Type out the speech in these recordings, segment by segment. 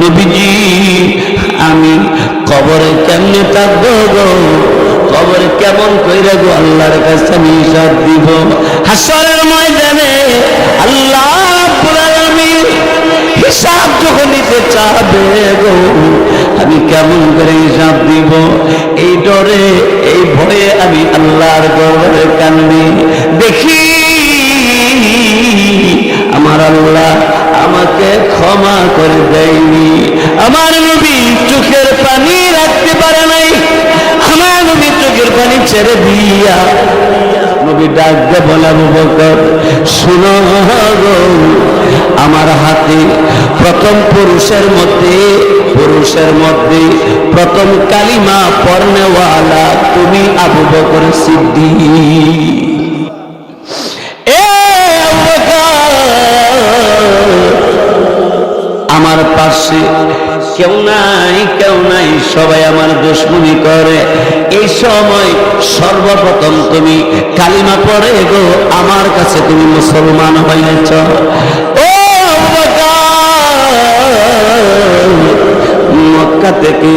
নবীজি, আমি কবরে কেমনে থাকব গো? কবরে কেমন কইরা গো আল্লাহর কাছে আমি সব দিব? হাসরের ময়দানে আল্লাহ হিসাব যখন নিতে চাবে গো, আমি কেমন করে হিসাব দিব? এই ডরে, এই ভয়ে আমি আল্লাহর গর্বের কান্দি। দেখি, আমার আল্লাহ আমাকে ক্ষমা করে দেয়নি। আমার নবী চোখের পানি রাখতে পারে নাই। আমার নবী চোখের পানি ছেড়ে দিয়া নবী ডাক দিয়ে বলাবো বকর, শুনো আমার হাতে প্রথম পুরুষের মধ্যে পুরুষের মধ্যে প্রথম কালিমা পর্নেওয়ালা তুমি আবু বকর সিদ্ধি আমার পাশে। কেউ নাই কেউ নাই, সবাই আমার দুশ্মনী করে। এই সময় সর্বপ্রথম তুমি কালিমা পড়ে গো, আমার কাছে তুমি মুসলমান হয়েছ। মক্কা থেকে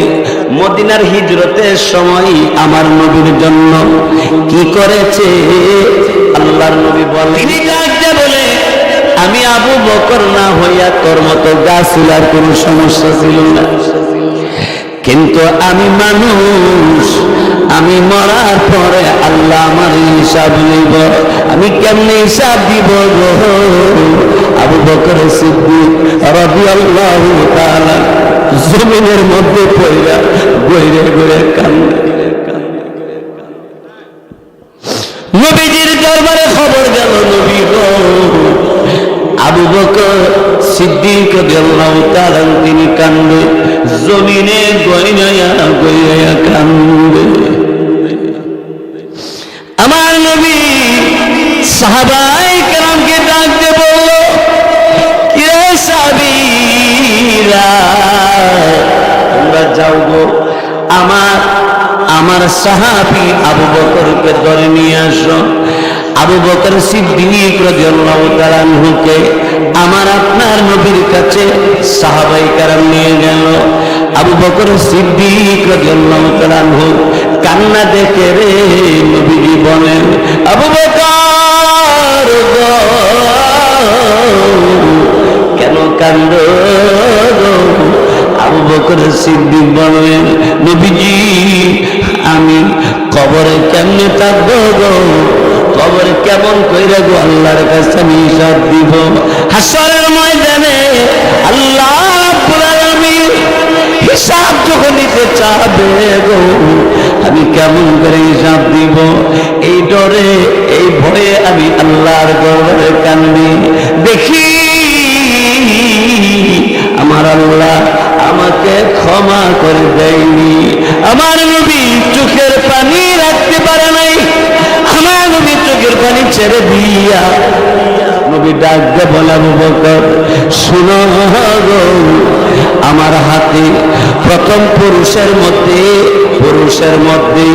মদিনার হিজরতের সময় আমার নবীর জন্য কি করেছে? আল্লাহর নবী বলে তিনি ডাকতে বলে আমি আবু বকর না হইয়া তোর মতো গাছিলার কোনো সমস্যা ছিল না। কিন্তু আমি মানুষ, আমি মরার পরে আল্লাহ আমার হিসাব নিব। আমি কেমনে হিসাব দিব আবু বকর সিদ্দিক আল্লাহ জমিনের মধ্যে পড়া গইরে গইরে কান্দে। নবীজির দরবারে বকর সিদ্দিক রাদিয়াল্লাহু তাআলা তিনি কান্দে, জমিনে গয়নায়া গয়নায়া কান্দে। আমার নবী সাহাবাই কেরামকে ডাক দিয়ে বলল কিরে সাবিরা যাও গো, আমার আমার সাহাবি আবু বকরকে ধরে নিয়ে আসো। আবু বকর সিদ্দিক রাদিয়াল্লাহু তাআলা আনহুকে আমার আপনার নবীর কাছে সাহাবাই কারাম নিয়ে গেল। আবু বকর সিদ্দিক রাদিয়াল্লাহু তাআলা কান্না দেখে রে নবীজি বলেন, আবু বকর কেন কান্দ আবু বকর সিদ্দিক বলেন, নবীজি, আমি কবরে কেমনে থাকব গো? কবরে কেমন কইরা গো আল্লাহর কাছে আমি হিসাব দিব? হাসরের ময়দানে আল্লাহ হিসাব যখন নিতে চাবে গো, আমি কেমন করে হিসাব দিব? এই ডরে, এই ভয়ে আমি আল্লাহর গর্বে কান্দি। দেখি, আমার আল্লাহ আমাকে ক্ষমা করে দেয়নি। আমার নবী চোখের পানি রাখতে পারে নাই আমার নবী চোখের পানি ছেড়ে দিয়া। নবী ডাক দিয়ে বলাবো বকর, শুনো আমার হাতে প্রথম পুরুষের মধ্যে পুরুষের মধ্যে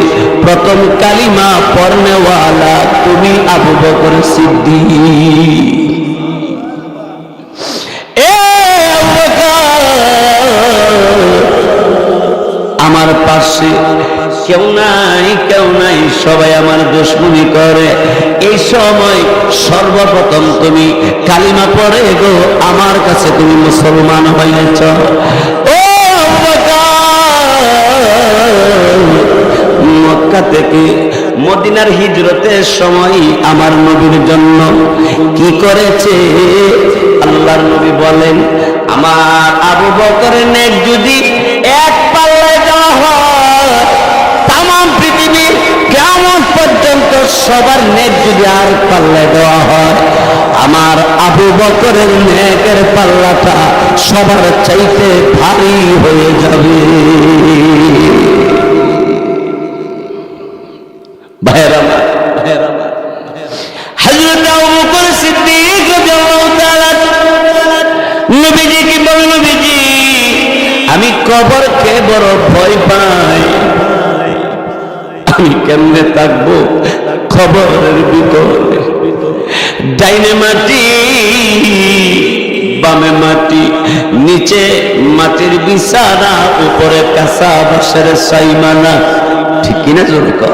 প্রথম কালিমা পর্নেওয়ালা তুমি আবু বকর সিদ্ধি আমার পাশে কেউ নাই কেউ নাই, সবাই আমার দুশ্মনী করে। এই সময় সর্বপ্রথম তুমি কালিমা পড়ে গো, আমার কাছে তুমি মুসলমান হয়েছ। মক্কা থেকে মদিনার হিজরতের সময় আমার নবীর জন্য কি করেছে? আল্লাহর নবী বলেন, আমার আবু বকরের নেক যদি সবার নেক যদি আর পাল্লায় দেওয়া হয়, আমার আবু বকরের নেকের পাল্লাটা সবার চাইতে ভারী হয়ে যাবে। আমি কবরকে বড় ভয় পাই। আমি কেমনে থাকব? খবরের ভিতরে। ডাইনে মাটি, বামে মাটি, নিচে মাটির বিছানা, উপরে কাঁচা বাসের সাইমানা। ঠিক কিনা জোরে কর